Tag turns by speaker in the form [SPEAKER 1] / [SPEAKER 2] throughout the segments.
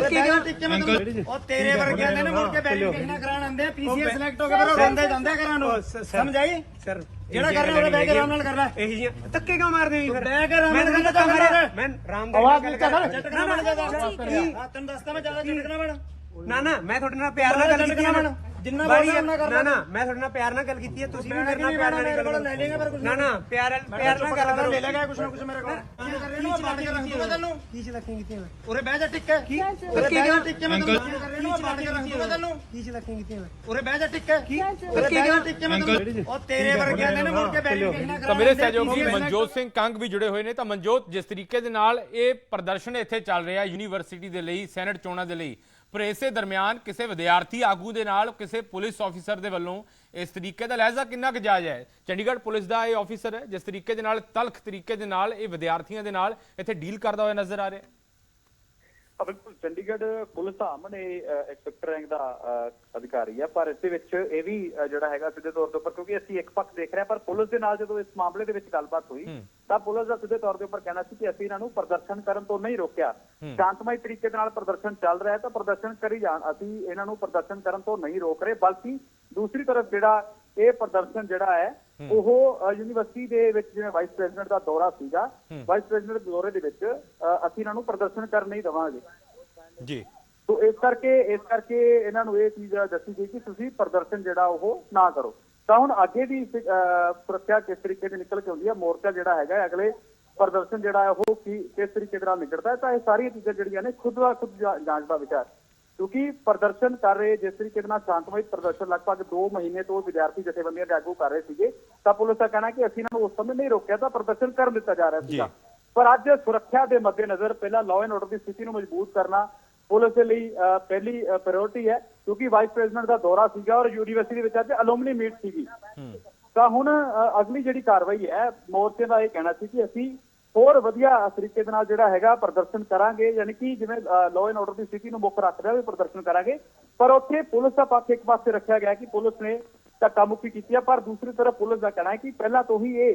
[SPEAKER 1] ਉਹ ਤੇਰੇ ਵਰਗਿਆਂ ਦੇ ਨੇ ਮੁੜ ਕੇ ਵੈਰੀਫਿਕੇਸ਼ਨ ਕਰਾਉਣ ਆਉਂਦੇ ਆ ਪੀਸੀਐਸ ਸਿਲੈਕਟ ਹੋ ਕੇ ਫਿਰ ਉਹ ਬੰਦੇ ਜਾਂਦੇ ਘਰਾਂ ਨੂੰ। ਸਮਝਾਈ
[SPEAKER 2] ਸਰ
[SPEAKER 1] ਜਿਹੜਾ ਕਰਨਾ ਉਹਦੇ ਬਹਿ ਕੇ ਆਰਾਮ ਨਾਲ ਕਰ ਲੈ
[SPEAKER 2] ਇਹੀ ਜਿਹੀਆਂ ਧੱਕੇ ਕਿਉਂ ਮਾਰਦੇ ਹੋ ਫਿਰ?
[SPEAKER 1] ਬਹਿ ਕੇ ਆਰਾਮ
[SPEAKER 2] ਮੈਂ
[SPEAKER 1] ਨਾਲ
[SPEAKER 2] ਤਾਂ
[SPEAKER 1] ਕਰ
[SPEAKER 2] ਧੱਕਾ
[SPEAKER 1] ਲੈ
[SPEAKER 2] ਮਾਰਿਆ ਮੈਂ ਰਾਮ
[SPEAKER 1] ਆਵਾਜ਼
[SPEAKER 2] ਗੱਲ
[SPEAKER 1] ਨਹੀਂ
[SPEAKER 2] ਕਰ।
[SPEAKER 1] ਕਰ ਝਟਕਣਾ ਬਣ ਜਾਦਾ ਹਾਂ ਤੈਨੂੰ ਦੱਸਦਾ ਮੈਂ ਜ਼ਿਆਦਾ ਝਟਕਣਾ ਬਣ
[SPEAKER 2] ਨਾ ਨਾ ਮੈਂ ਤੁਹਾਡੇ ਨਾਲ ਪਿਆਰ ਨਾਲ ਗੱਲ ਕੀਤੀ
[SPEAKER 1] ਬਣ। ਜਿੰਨਾ ਬੋਲਣਾ ਉਨਾ ਕਰ
[SPEAKER 2] ਨਾ ਨਾ ਮੈਂ ਤੁਹਾਡੇ ਨਾਲ ਪਿਆਰ ਨਾਲ ਗੱਲ ਕੀਤੀ ਹੈ ਤੁਸੀਂ ਵੀ ਮੇਰੇ ਨਾਲ ਪਿਆਰ ਨਾਲ ਗੱਲ
[SPEAKER 1] ਲੈ ਲੇਗਾ ਪਰ ਕੁਝ
[SPEAKER 2] ਨਾ ਨਾ ਪਿਆਰ ਪਿਆਰ ਨਾਲ ਗੱਲ ਕਰੋ।
[SPEAKER 1] ਲੈ ਲੇਗਾ ਕੁਝ ਨਾ ਕੁਝ ਮੇਰੇ ਕੋਲ। ਕੀ ਕਰ ਰਹੇ ਨੂੰ ਬਾੜ ਕੇ ਰੱਖ ਦੂੰਗਾ ਤੈਨੂੰ
[SPEAKER 2] ਕੀ ਚਲਾਕੀਆਂ ਕੀਤੀਆਂ
[SPEAKER 1] ਉਰੇ ਬਹਿ ਜਾ ਟਿੱਕੇ। ਕੀ? ਉਰੇ ਬਹਿ ਜਾ ਟਿੱਕੇ ਮੈਂ ਤੈਨੂੰ ਕੀ ਕਰ ਰਹੇ ਨੂੰ ਬਾੜ ਕੇ ਰੱਖ ਦੂੰਗਾ ਤੈਨੂੰ
[SPEAKER 2] ਕੀ ਚਲਾਕੀਆਂ ਕੀਤੀਆਂ
[SPEAKER 1] ਉਰੇ ਬਹਿ ਜਾ ਟਿੱਕੇ। ਕੀ? ਬਹਿ ਜਾ ਟਿੱਕੇ ਮੈਂ ਤੈਨੂੰ ਉਹ ਤੇਰੇ ਵਰਗਿਆਂ ਦੇ ਨੇ ਮੁੜ ਕੇ ਵੈਰੀਫਿਕੇਸ਼ਨ
[SPEAKER 3] ਤਾਂ ਮੇਰੇ ਸਹਿਯੋਗੀ ਮਨਜੋਤ ਸਿੰਘ ਕੰਗ ਵੀ ਜੁੜੇ ਹੋਏ ਨੇ ਤਾਂ ਮਨਜੋਤ ਜਿਸ ਤਰੀਕੇ ਦੇ ਨਾਲ ਇਹ ਪ੍ਰਦਰਸ਼ਨ ਇੱਥੇ ਚੱਲ ਰਿਹਾ ਯੂਨੀਵਰਸਿਟੀ ਦੇ ਲਈ ਸੈਨੇਟ ਚੋਣਾਂ ਦੇ ਲਈ। ਪਰ ਇਸੇ ਦਰਮਿਆਨ ਕਿਸੇ ਵਿਦਿਆਰਥੀ ਆਗੂ ਦੇ ਨਾਲ ਕਿਸੇ ਪੁਲਿਸ ਆਫੀਸਰ ਦੇ ਵੱਲੋਂ ਇਸ ਤਰੀਕੇ ਦਾ ਲਹਿਜ਼ਾ ਕਿੰਨਾ ਕੁ ਜਾਇਜ਼ ਹੈ? ਚੰਡੀਗੜ੍ਹ ਪੁਲਿਸ ਦਾ ਇਹ ਆਫੀਸਰ ਹੈ, ਜਿਸ ਤਰੀਕੇ ਦੇ ਨਾਲ, ਤਲਖ ਤਰੀਕੇ ਦੇ ਨਾਲ ਇਹ ਵਿਦਿਆਰਥੀਆਂ ਦੇ ਨਾਲ ਇੱਥੇ ਡੀਲ ਕਰਦਾ ਹੋਇਆ ਨਜ਼ਰ ਆ ਰਿਹਾ ਹੈ।
[SPEAKER 4] ਬਿਲਕੁਲ। ਚੰਡੀਗੜ੍ਹ ਪੁਲਿਸ ਦਾ ਅਮਨ ਇਹ ਅਹ, ਇੰਸਪੈਕਟਰ ਰੈਂਕ ਦਾ ਅਧਿਕਾਰੀ ਹੈ ਪਰ ਇਸ ਦੇ ਵਿੱਚ ਇਹ ਵੀ ਜਿਹੜਾ ਹੈਗਾ ਸਿੱਧੇ ਤੌਰ ਦੇ ਉੱਪਰ ਕਿਉਂਕਿ ਅਸੀਂ ਇੱਕ ਪੱਖ ਦੇਖ ਰਹੇ ਹਾਂ ਪਰ ਪੁਲਿਸ ਦੇ ਨਾਲ ਜਦੋਂ ਇਸ ਮਾਮਲੇ ਦੇ ਵਿੱਚ ਗੱਲਬਾਤ ਹੋਈ ਤਾਂ ਪੁਲਿਸ ਦਾ ਸਿੱਧੇ ਤੌਰ ਦੇ ਉੱਪਰ ਕਹਿਣਾ ਸੀ ਕਿ ਅਸੀਂ ਇਹਨਾਂ ਨੂੰ ਪ੍ਰਦਰਸ਼ਨ ਕਰਨ ਤੋਂ ਨਹੀਂ ਰੋਕਿਆ। ਸ਼ਾਂਤਮਈ ਤਰੀਕੇ ਦੇ ਨਾਲ ਪ੍ਰਦਰਸ਼ਨ ਚੱਲ ਰਿਹਾ ਹੈ ਤਾਂ ਪ੍ਰਦਰਸ਼ਨ ਕਰੀ ਜਾਣ। ਅਸੀਂ ਇਹਨਾਂ ਨੂੰ ਪ੍ਰਦਰਸ਼ਨ ਕਰਨ ਤੋਂ ਨਹੀਂ ਰੋਕ ਰਹੇ ਬਲਕਿ ਦੂਸਰੀ ਤਰਫ ਜਿਹੜਾ ਇਹ ਪ੍ਰਦਰਸ਼ਨ ਜਿਹੜਾ ਹੈ ਉਹ ਯੂਨੀਵਰਸਿਟੀ ਦੇ ਵਿੱਚ ਜਿਵੇਂ ਵਾਈਸ ਪ੍ਰੈਜ਼ੀਡੈਂਟ ਦਾ ਦੌਰਾ ਸੀਗਾ ਵਾਈਸ ਪ੍ਰੈਜ਼ੀਡੈਂਟ ਦੇ ਦੌਰੇ ਦੇ ਵਿੱਚ ਅਸੀਂ ਇਹਨਾਂ ਨੂੰ ਪ੍ਰਦਰਸ਼ਨ ਕਰਨ ਨਹੀਂ ਦੇਵਾਂਗੇ।
[SPEAKER 3] ਜੀ।
[SPEAKER 4] ਸੋ ਇਸ ਕਰਕੇ ਇਸ ਕਰਕੇ ਇਹਨਾਂ ਨੂੰ ਇਹ ਚੀਜ਼ ਦੱਸੀ ਗਈ ਕਿ ਤੁਸੀਂ ਪ੍ਰਦਰਸ਼ਨ ਜਿਹੜਾ ਉਹ ਨਾ ਕਰੋ। ਤਾਂ ਹੁਣ ਅੱਗੇ ਦੀ ਸੁਰੱਖਿਆ ਕਿਸ ਤਰੀਕੇ ਦੀ ਨਿਕਲ ਕੇ ਆਉਂਦੀ ਹੈ ਮੋਰਚਾ ਜਿਹੜਾ ਹੈਗਾ ਅਗਲੇ ਪ੍ਰਦਰਸ਼ਨ ਜਿਹੜਾ ਉਹ ਕੀ ਕਿਸ ਤਰੀਕੇ ਦੇ ਨਾਲ ਨਿਕਲਦਾ ਤਾਂ ਇਹ ਸਾਰੀਆਂ ਚੀਜ਼ਾਂ ਜਿਹੜੀਆਂ ਨੇ ਖੁਦ ਦਾ ਖੁਦ ਜਾਂਚ ਦਾ ਵਿਚਾਰ ਕਿਉਂਕਿ ਪ੍ਰਦਰਸ਼ਨ ਕਰ ਰਹੇ ਜਿਸ ਤਰੀਕੇ ਨਾਲ ਸ਼ਾਂਤਮਈ ਪ੍ਰਦਰਸ਼ਨ ਲਗਭਗ 2 ਮਹੀਨੇ ਤੋਂ ਵਿਦਿਆਰਥੀ ਜਥੇਬੰਦੀਆਂ ਦੇ ਆਗੂ ਕਰ ਰਹੇ ਸੀਗੇ ਤਾਂ ਪੁਲਿਸ ਦਾ ਕਹਿਣਾ ਕਿ ਅਸੀਂ ਇਹਨਾਂ ਨੂੰ ਉਸ ਸਮੇਂ ਨਹੀਂ ਰੋਕਿਆ ਤਾਂ ਪ੍ਰਦਰਸ਼ਨ ਕਰਨ ਦਿੱਤਾ ਜਾ ਰਿਹਾ ਸੀਗਾ। ਪਰ ਅੱਜ ਸੁਰੱਖਿਆ ਦੇ ਮੱਦੇਨਜ਼ਰ ਪਹਿਲਾਂ ਲਾਅ ਐਂਡ ਆਰਡਰ ਦੀ ਸਥਿਤੀ ਨੂੰ ਮਜ਼ਬੂਤ ਕਰਨਾ ਪੁਲਿਸ ਦੇ ਲਈ ਪਹਿਲੀ ਪ੍ਰਾਇੋਰਟੀ ਹੈ ਕਿਉਂਕਿ ਵਾਈਸ ਪ੍ਰੈਜ਼ੀਡੈਂਟ ਦਾ ਦੌਰਾ ਸੀਗਾ ਔਰ ਯੂਨੀਵਰਸਿਟੀ ਦੇ ਵਿੱਚ ਅੱਜ ਅਲੂਮਨੀ ਮੀਟ ਸੀਗੀ। ਤਾਂ ਹੁਣ ਅਗਲੀ ਜਿਹੜੀ ਕਾਰਵਾਈ ਹੈ ਮੋਰਚੇ ਦਾ ਇਹ ਕਹਿਣਾ ਸੀ ਕਿ ਅਸੀਂ ਹੋਰ ਵਧੀਆ ਤਰੀਕੇ ਦੇ ਨਾਲ ਜਿਹੜਾ ਹੈਗਾ ਪ੍ਰਦਰਸ਼ਨ ਕਰਾਂਗੇ, ਯਾਨੀ ਕਿ ਜਿਵੇਂ ਲਾਅ ਐਂਡ ਆਰਡਰ ਦੀ ਸਥਿਤੀ ਨੂੰ ਮੁੱਖ ਰੱਖਦੇ ਹੋਏ ਪ੍ਰਦਰਸ਼ਨ ਕਰਾਂਗੇ। ਪਰ ਉੱਥੇ ਪੁਲਿਸ ਦਾ ਪੱਖ ਇੱਕ ਪਾਸੇ ਰੱਖਿਆ ਗਿਆ ਕਿ ਪੁਲਿਸ ਨੇ ਧੱਕਾ ਮੁੱਕੀ ਕੀਤੀ ਹੈ ਪਰ ਦੂਸਰੀ ਤਰਫ ਪੁਲਿਸ ਦਾ ਕਹਿਣਾ ਹੈ ਕਿ ਪਹਿਲਾਂ ਤੋਂ ਹੀ ਇਹ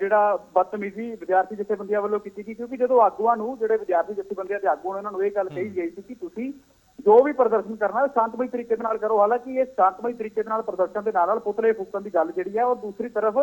[SPEAKER 4] ਜਿਹੜਾ ਬਦਤਮੀਜ਼ੀ ਵਿਦਿਆਰਥੀ ਜਥੇਬੰਦੀਆਂ ਵੱਲੋਂ ਕੀਤੀ ਗਈ, ਕਿਉਂਕਿ ਜਦੋਂ ਆਗੂਆਂ ਨੂੰ ਜਿਹੜੇ ਵਿਦਿਆਰਥੀ ਜਥੇਬੰਦੀਆਂ ਦੇ ਆਗੂ ਨੇ ਉਹਨਾਂ ਨੂੰ ਇਹ ਗੱਲ ਕਹੀ ਗਈ ਸੀ ਕਿ ਤੁਸੀਂ ਜੋ ਵੀ ਪ੍ਰਦਰਸ਼ਨ ਕਰਨਾ ਹੈ ਸ਼ਾਂਤਮਈ ਤਰੀਕੇ ਦੇ ਨਾਲ ਕਰੋ। ਹਾਲਾਂਕਿ ਇਹ ਸ਼ਾਂਤਮਈ ਤਰੀਕੇ ਦੇ ਨਾਲ ਪ੍ਰਦਰਸ਼ਨ ਦੇ ਨਾਲ ਨਾਲ ਪੁਤਲੇ ਫੂਕਣ ਦੀ ਗੱਲ ਜਿਹੜੀ ਹੈ ਉਹ ਦੂਸਰੀ ਤਰਫ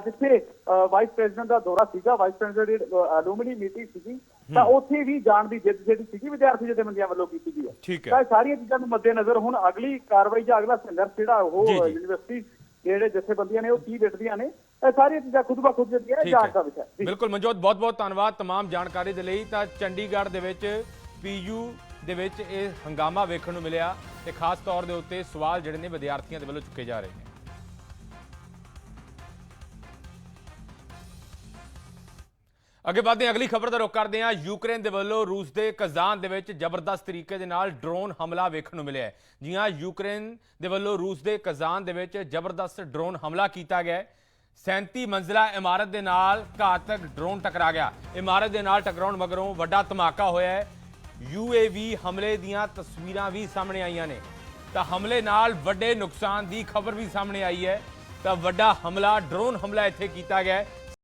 [SPEAKER 4] ਜਿੱਥੇ ਅਹ, ਵਾਈਸ ਪ੍ਰੈਜ਼ੀਡੈਂਟ ਦਾ ਦੌਰਾ ਸੀਗਾ ਵਾਈਸ ਪ੍ਰੈਜ਼ੀਡੈਂਟ ਦੀ ਅਲੂਮਨੀ ਮੀਟਿੰਗ ਸੀਗੀ ਤਾਂ ਉੱਥੇ ਵੀ ਜਾਣ ਦੀ ਜਿੱਦ ਜਿਹੜੀ ਸੀਗੀ ਵਿਦਿਆਰਥੀ ਜਥੇਬੰਦੀਆਂ ਵੱਲੋਂ ਕੀਤੀ ਗਈ ਹੈ
[SPEAKER 3] ਠੀਕ ਹੈ।
[SPEAKER 4] ਤਾਂ ਇਹ ਸਾਰੀਆਂ ਚੀਜ਼ਾਂ ਨੂੰ ਮੱਦੇਨਜ਼ਰ ਹੁਣ ਅਗਲੀ ਕਾਰਵਾਈ ਜਾਂ ਅਗਲਾ ਸੰਘਰਸ਼ ਜਿਹੜਾ ਉਹ
[SPEAKER 3] ਜੀ, ਜੀ।
[SPEAKER 4] ਯੂਨੀਵਰਸਿਟੀ ਜਿਹੜੇ ਜਥੇਬੰਦੀਆਂ ਨੇ ਉਹ ਕੀ ਦਿੱਤੀਆਂ ਨੇ ਇਹ ਸਾਰੀਆਂ ਚੀਜ਼ਾਂ ਖੁਦ ਬਾ ਖੁਦ ਜਿਹੜੀਆਂ ਇਹ
[SPEAKER 3] ਠੀਕ
[SPEAKER 4] ਜਾਂਚ ਦਾ
[SPEAKER 3] ਹੈ
[SPEAKER 4] ਵਿਸ਼ਾ ਹੈ ਜੀ।
[SPEAKER 3] ਬਿਲਕੁਲ ਮਨਜੋਤ ਬਹੁਤ ਬਹੁਤ ਧੰਨਵਾਦ तमाम ਜਾਣਕਾਰੀ ਦੇ ਲਈ ਤਾਂ ਚੰਡੀਗੜ੍ਹ ਦੇ ਵਿੱਚ ਪੀਯੂ ਦੇ ਵਿੱਚ ਇਹ ਹੰਗਾਮਾ ਵੇਖਣ ਨੂੰ ਮਿਲਿਆ ਤੇ ਖਾਸ ਤੌਰ ਦੇ ਉੱਤੇ ਸਵਾਲ ਜਿਹੜੇ ਨੇ ਵਿਦਿਆਰਥੀਆਂ ਦੇ ਵੱਲੋਂ ਚੁੱਕੇ ਜਾ ਰਹੇ ਨੇ ਅੱਗੇ ਵਧਦੇ ਹਾਂ, ਅਗਲੀ ਖਬਰ ਦਾ ਰੁਖ ਕਰਦੇ ਹਾਂ। ਯੂਕਰੇਨ ਦੇ ਵੱਲੋਂ ਰੂਸ ਦੇ ਕਜ਼ਾਨ ਦੇ ਵਿੱਚ ਜ਼ਬਰਦਸਤ ਤਰੀਕੇ ਦੇ ਨਾਲ ਡਰੋਨ ਹਮਲਾ ਵੇਖਣ ਨੂੰ ਮਿਲਿਆ ਹੈ। ਜੀ ਹਾਂ, ਯੂਕਰੇਨ ਦੇ ਵੱਲੋਂ ਰੂਸ ਦੇ ਕਜ਼ਾਨ ਦੇ ਵਿੱਚ ਜ਼ਬਰਦਸਤ ਡਰੋਨ ਹਮਲਾ ਕੀਤਾ ਗਿਆ ਹੈ। 37 ਮੰਜ਼ਲਾ ਇਮਾਰਤ ਦੇ ਨਾਲ ਘਾਤਕ ਡਰੋਨ ਟਕਰਾ ਗਿਆ। ਇਮਾਰਤ ਦੇ ਨਾਲ ਟਕਰਾਉਣ ਮਗਰੋਂ ਵੱਡਾ ਧਮਾਕਾ ਹੋਇਆ ਹੈ। ਯੂਏਵੀ ਹਮਲੇ ਦੀਆਂ ਤਸਵੀਰਾਂ ਵੀ ਸਾਹਮਣੇ ਆਈਆਂ ਨੇ। ਤਾਂ ਹਮਲੇ ਨਾਲ ਵੱਡੇ ਨੁਕਸਾਨ ਦੀ ਖਬਰ ਵੀ ਸਾਹਮਣੇ ਆਈ ਹੈ। ਤਾਂ ਵੱਡਾ ਹਮਲਾ, ਡਰੋਨ ਹਮਲਾ ਇੱਥੇ ਕੀਤਾ ਗਿਆ